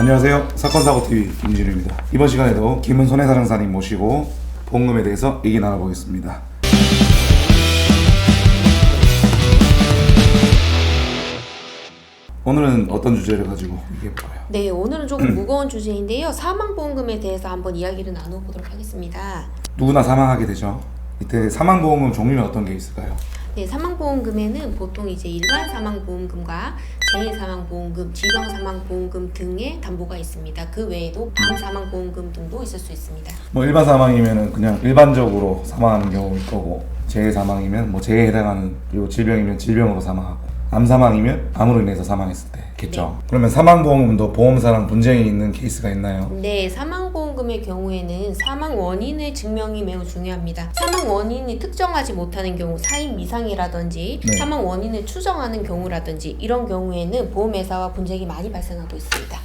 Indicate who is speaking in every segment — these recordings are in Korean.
Speaker 1: 안녕하세요. 사건 사고TV 김진우입니다. 이번 시간에도 김은 손해사장사님 모시고 보험금에 대해서 얘기 나눠보겠습니다. 오늘은 어떤 주제를 가지고 얘기해 볼까요?
Speaker 2: 네, 오늘은 조금 무거운 주제인데요. 사망 보험금에 대해서 한번 이야기를 나눠보도록 하겠습니다.
Speaker 1: 누구나 사망하게 되죠. 이때 사망 보험금 종류는 어떤 게 있을까요?
Speaker 2: 네, 사망보험금에는 보통 이제 일반 사망보험금과 재해사망보험금, 질병사망보험금 등의 담보가 있습니다. 그 외에도 방사망보험금 등도 있을 수 있습니다.
Speaker 1: 뭐 일반 사망이면은 그냥 일반적으로 사망하는 경우일 거고 재해 사망이면 뭐 재해에 해당하는 그리고 질병이면 질병으로 사망하고 암 사망이면 암으로 인해서 사망했을 때겠죠. 그러면 사망보험금도 보험사랑 분쟁이 있는 케이스가 있나요?
Speaker 2: 네, 사망보험 금의 경우에는 사망 원인의 증명이 매우 중요합니다. 사망 원인이 특정하지 못하는 경우, 사인 미상이라든지
Speaker 1: 네.
Speaker 2: 사망 원인을 추정하는 경우라든지 이런 경우에는 보험회사와 분쟁이 많이 발생하고 있습니다.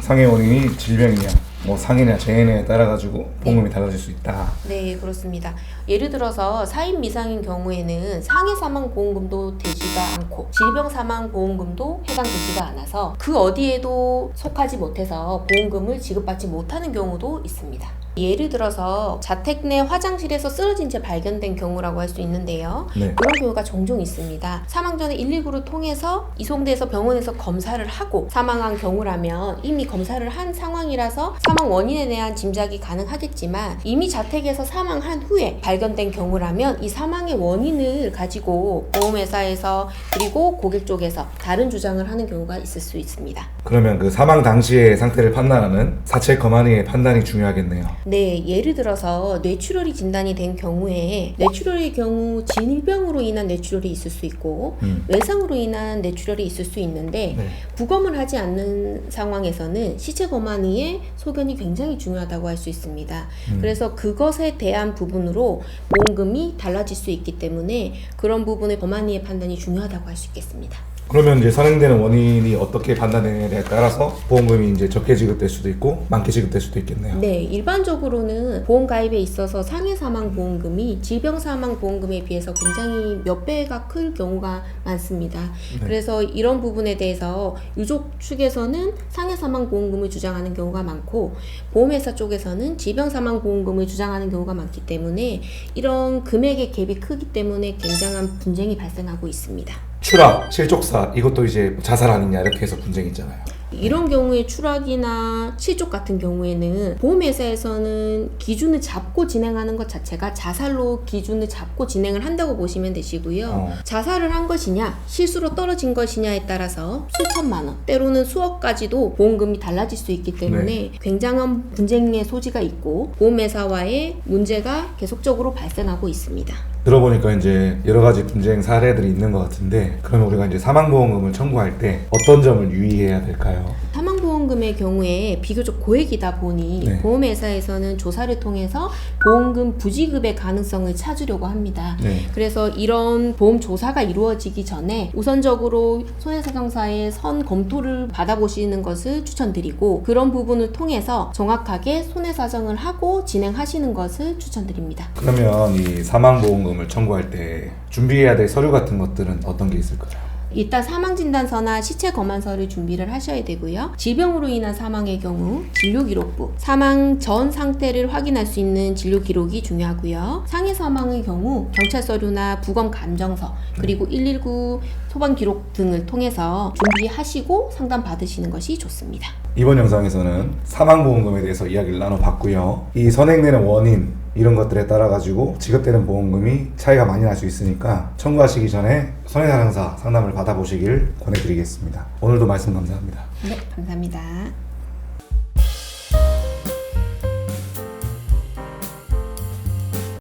Speaker 1: 상해 원인이 질병이냐, 뭐 상해냐, 재해냐에 따라 가지고 보험금이 달라질 수 있다.
Speaker 2: 네, 그렇습니다. 예를 들어서 사인 미상인 경우에는 상해 사망 보험금도 되지가 않고 질병 사망 보험금도 해당되지가 않아서 그 어디에도 속하지 못해서 보험금을 지급받지 못하는 경우도 있습니다. 예를 들어서 자택 내 화장실에서 쓰러진 채 발견된 경우라고 할 수 있는데요.
Speaker 1: 네.
Speaker 2: 그런 경우가 종종 있습니다. 사망 전에 119를 통해서 이송돼서 병원에서 검사를 하고 사망한 경우라면 이미 검사를 한 상황이라서 사망 원인에 대한 짐작이 가능하겠지만 이미 자택에서 사망한 후에 발견된 경우라면 이 사망의 원인을 가지고 보험회사에서 그리고 고객 쪽에서 다른 주장을 하는 경우가 있을 수 있습니다.
Speaker 1: 그러면 그 사망 당시의 상태를 판단하는 사체 검안의 판단이 중요하겠네요.
Speaker 2: 네, 예를 들어서 뇌출혈이 진단이 된 경우에 뇌출혈의 경우 질병으로 인한 뇌출혈이 있을 수 있고
Speaker 1: 음.
Speaker 2: 외상으로 인한 뇌출혈이 있을 수 있는데
Speaker 1: 네.
Speaker 2: 부검을 하지 않는 상황에서는 시체 검안의의 소견이 굉장히 중요하다고 할 수 있습니다.
Speaker 1: 음.
Speaker 2: 그래서 그것에 대한 부분으로 보험금이 달라질 수 있기 때문에 그런 부분의 검안의의 판단이 중요하다고 할 수 있겠습니다.
Speaker 1: 그러면 이제 선행되는 원인이 어떻게 판단되느냐에 따라서 보험금이 이제 적게 지급될 수도 있고 많게 지급될 수도 있겠네요.
Speaker 2: 네, 일반적으로는 보험 가입에 있어서 상해 사망 보험금이 질병 사망 보험금에 비해서 굉장히 몇 배가 클 경우가 많습니다.
Speaker 1: 네.
Speaker 2: 그래서 이런 부분에 대해서 유족 측에서는 상해 사망 보험금을 주장하는 경우가 많고 보험회사 쪽에서는 질병 사망 보험금을 주장하는 경우가 많기 때문에 이런 금액의 갭이 크기 때문에 굉장한 분쟁이 발생하고 있습니다.
Speaker 1: 추락, 실족사 이것도 이제 자살 아니냐 이렇게 해서 분쟁이 있잖아요.
Speaker 2: 이런 경우에 추락이나 실족 같은 경우에는 보험회사에서는 기준을 잡고 진행하는 것 자체가 자살로 기준을 잡고 진행을 한다고 보시면 되시고요.
Speaker 1: 어.
Speaker 2: 자살을 한 것이냐, 실수로 떨어진 것이냐에 따라서 수천만 원, 때로는 수억까지도 보험금이 달라질 수 있기 때문에 굉장한 분쟁의 소지가 있고 보험회사와의 문제가 계속적으로 발생하고 있습니다.
Speaker 1: 들어보니까 이제 여러 가지 분쟁 사례들이 있는 것 같은데 그러면 우리가 이제 사망보험금을 청구할 때 어떤 점을 유의해야 될까요?
Speaker 2: 사망 보험금의 경우에 비교적 고액이다 보니
Speaker 1: 네.
Speaker 2: 보험회사에서는 조사를 통해서 보험금 부지급의 가능성을 찾으려고 합니다.
Speaker 1: 네.
Speaker 2: 그래서 이런 보험 조사가 이루어지기 전에 우선적으로 손해사정사의 선 검토를 받아보시는 것을 추천드리고 그런 부분을 통해서 정확하게 손해사정을 하고 진행하시는 것을 추천드립니다.
Speaker 1: 그러면 이 사망보험금을 청구할 때 준비해야 될 서류 같은 것들은 어떤 게 있을까요?
Speaker 2: 일단 사망진단서나 시체 검안서를 준비를 하셔야 되고요. 질병으로 인한 사망의 경우 진료기록부, 사망 전 상태를 확인할 수 있는 진료기록이 중요하고요. 상해 사망의 경우 경찰 서류나 부검 감정서 그리고 119 소방 기록 등을 통해서 준비하시고 상담 받으시는 것이 좋습니다.
Speaker 1: 이번 영상에서는 사망보험금에 대해서 이야기를 나눠봤고요. 이 선행되는 원인 이런 것들에 따라 가지고 지급되는 보험금이 차이가 많이 날 수 있으니까 청구하시기 전에 손해사상사 상담을 받아보시길 권해드리겠습니다. 오늘도 말씀 감사합니다.
Speaker 2: 네, 감사합니다.